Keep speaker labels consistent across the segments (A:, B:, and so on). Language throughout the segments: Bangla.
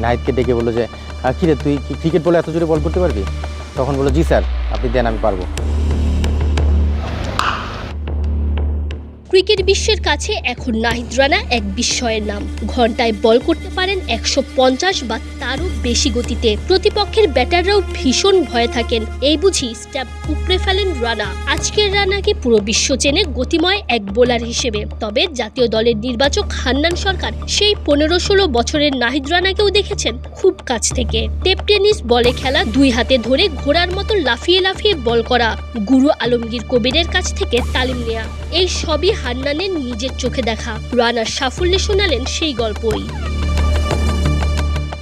A: নাহিদকে ডেকে বলল যে "আহ, কিরে তুই ক্রিকেট বলে এত জোরে বল করতে পারবি? তখন বলল জি স্যার আপনি দেন আমি পারব।
B: ক্রিকেট বিশ্বের কাছে এখন নাহিদ রানা এক বিস্ময়ের নাম। ঘন্টায় বল করতে পারেন একশো পঞ্চাশ বা তারও বেশি গতিতে। প্রতিপক্ষের ব্যাটাররাও ভীষণ ভয়ে থাকেন। এই বুঝি স্ট্যাপ উপড়ে ফেলেন রানা। আজকের রানাকে পুরো বিশ্ব চেনে গতিময় এক বোলার হিসেবে। তবে জাতীয় দলের নির্বাচক হান্নান সরকার সেই পনেরো ষোলো বছরের নাহিদ রানাকেও দেখেছেন খুব কাছ থেকে। টেপ টেনিস বলে খেলা দুই হাতে ধরে ঘোড়ার মতো লাফিয়ে লাফিয়ে বল করা। গুরু আলমগীর কবিরের কাছ থেকে তালিম নেয়া। এই সবই হান্নানের নিজের চোখে দেখা। রানার সাফল্যে শোনালেন সেই গল্পই।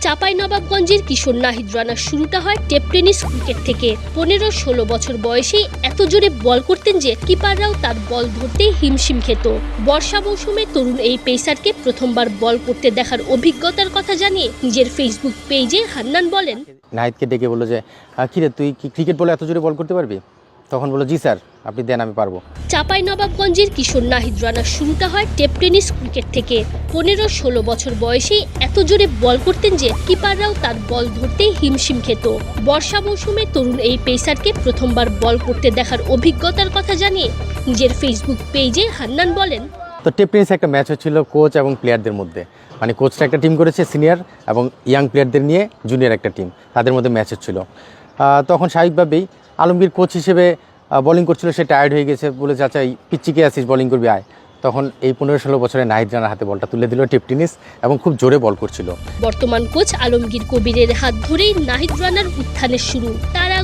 B: চাপাই নবাবগঞ্জের কিশোর নাহিদ রানার শুরুটা হয় টেপ টেনিস ক্রিকেট থেকে। পনেরো ষোলো বছর বয়সেই এত জোরে বল করতেন যে কিপাররাও তার বল ধরতেই হিমশিম খেত। বর্ষা মৌসুমে তরুণ এই পেসারকে প্রথমবার বল করতে দেখার অভিজ্ঞতার কথা জানিয়ে নিজের ফেসবুক পেজে হান্নান বলেন
A: নাহিদকে ডেকে বলল যে "আহ, কিরে তুই ক্রিকেট বলে এত জোরে বল করতে পারবি? তখন বলল জি স্যার আপনি দেন আমি পারব।
B: চাপাই নবাবগঞ্জের কিশোর নাহিদ রানার শুরুটা হয় টেপ টেনিস ক্রিকেট থেকে। পনেরো ষোলো বছর বয়সেই এত জোরে বল করতেন যে কিপাররাও তার বল ধরতেই হিমশিম খেত। বর্ষা মৌসুমে তরুণ এই পেসারকে প্রথমবার বল করতে দেখার অভিজ্ঞতার কথা জানিয়ে নিজের ফেসবুক পেজে হান্নান বলেন
A: তো টেপ টেনিস একটা ম্যাচ হচ্ছিল কোচ এবং প্লেয়ারদের মধ্যে। মানে কোচটা একটা টিম করেছে সিনিয়র এবং ইয়াং প্লেয়ারদের নিয়ে জুনিয়র একটা টিম তাদের মধ্যে ম্যাচ হচ্ছিল। তখন স্বাভাবিকভাবেই আলমগীর কোচ হিসেবে বোলিং করছিল, সে টায়ার্ড হয়ে গেছে বলে চাচাই এই পিচ্চিকে আসিস বলিং করবি, আয়। তখন এই পনেরো ষোলো বছরে নাহিদ রানার হাতে বলটা তুলে দিল টিপটিনিস টেনিস, এবং খুব জোরে বল করছিল।
B: বর্তমান কোচ আলমগীর কবিরের হাত ধরেই নাহিদ রানার উত্থানের শুরু।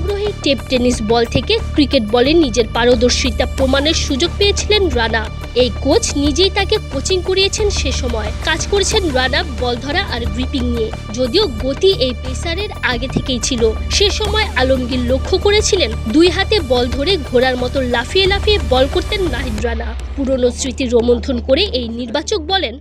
B: আগ্রহে টেপ টেনিস বল থেকে ক্রিকেট বলে নিজের পারদর্শিতা প্রমাণের সুযোগ পেয়েছিলেন রানা। এই কোচ নিজেই তাকে কোচিং করিয়েছেন সে সময়। কাজ করেছেন রানা বল ধরা আর গ্রিপিং নিয়ে। যদিও গতি এই পেসারের আগে থেকেই ছিল। সে সময় আলমগীর লক্ষ্য করেছিলেন দুই হাতে বল ধরে ঘোড়ার মতো লাফিয়ে লাফিয়ে বল করতেন নাহিদ রানা। পুরনো স্মৃতি রোমন্থন করে এই নির্বাচক বলেন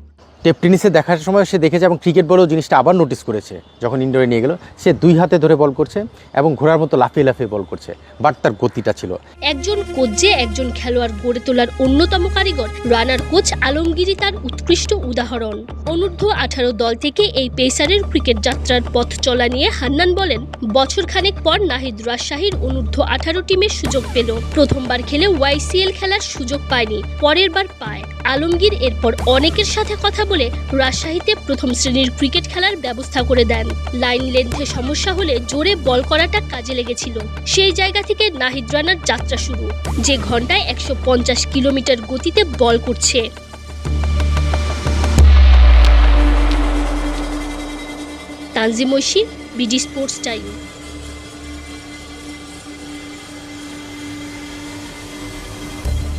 A: টেপ টেনিসে দেখার সময় সে দেখেছে এবং ক্রিকেট বলেও জিনিসটা আবার নোটিস করেছে। যখন ইনডোরে নিয়ে গেল, সে দুই হাতে ধরে বল করছে এবং ঘোড়ার মতো লাফিয়ে লাফিয়ে বল করছে। বাট তার গতিটা ছিল।
B: একজন কোচ যে একজন খেলোয়াড় গড়ে তোলার অন্যতম কারিগর রানার কোচ আলমগিরি তার উৎকৃষ্ট উদাহরণ। অনূর্ধ্ব আঠারো দল থেকে এই পেসারের ক্রিকেট যাত্রার পথ চলা নিয়ে হান্নান বলেন বছর খানেক পর নাহিদ রাজশাহীর অনূর্ধ্ব আঠারো টিমের সুযোগ পেল। প্রথমবার খেলে ওয়াইসিএল খেলার সুযোগ পায়নি, পরের বার পায়। আলমগীর এরপর অনেকের সাথে কথা বলে রাজশাহীতে প্রথম শ্রেণির ক্রিকেট খেলার ব্যবস্থা করে দেন। লাইন লেন্থে সমস্যা হলে জোরে বল করাটা কাজে লেগেছিল। সেই জায়গা থেকে নাহিদ রানার যাত্রা শুরু। যে ঘন্টায় একশো পঞ্চাশ কিলোমিটার গতিতে বল করছে। Tanzim Oishi BD sports time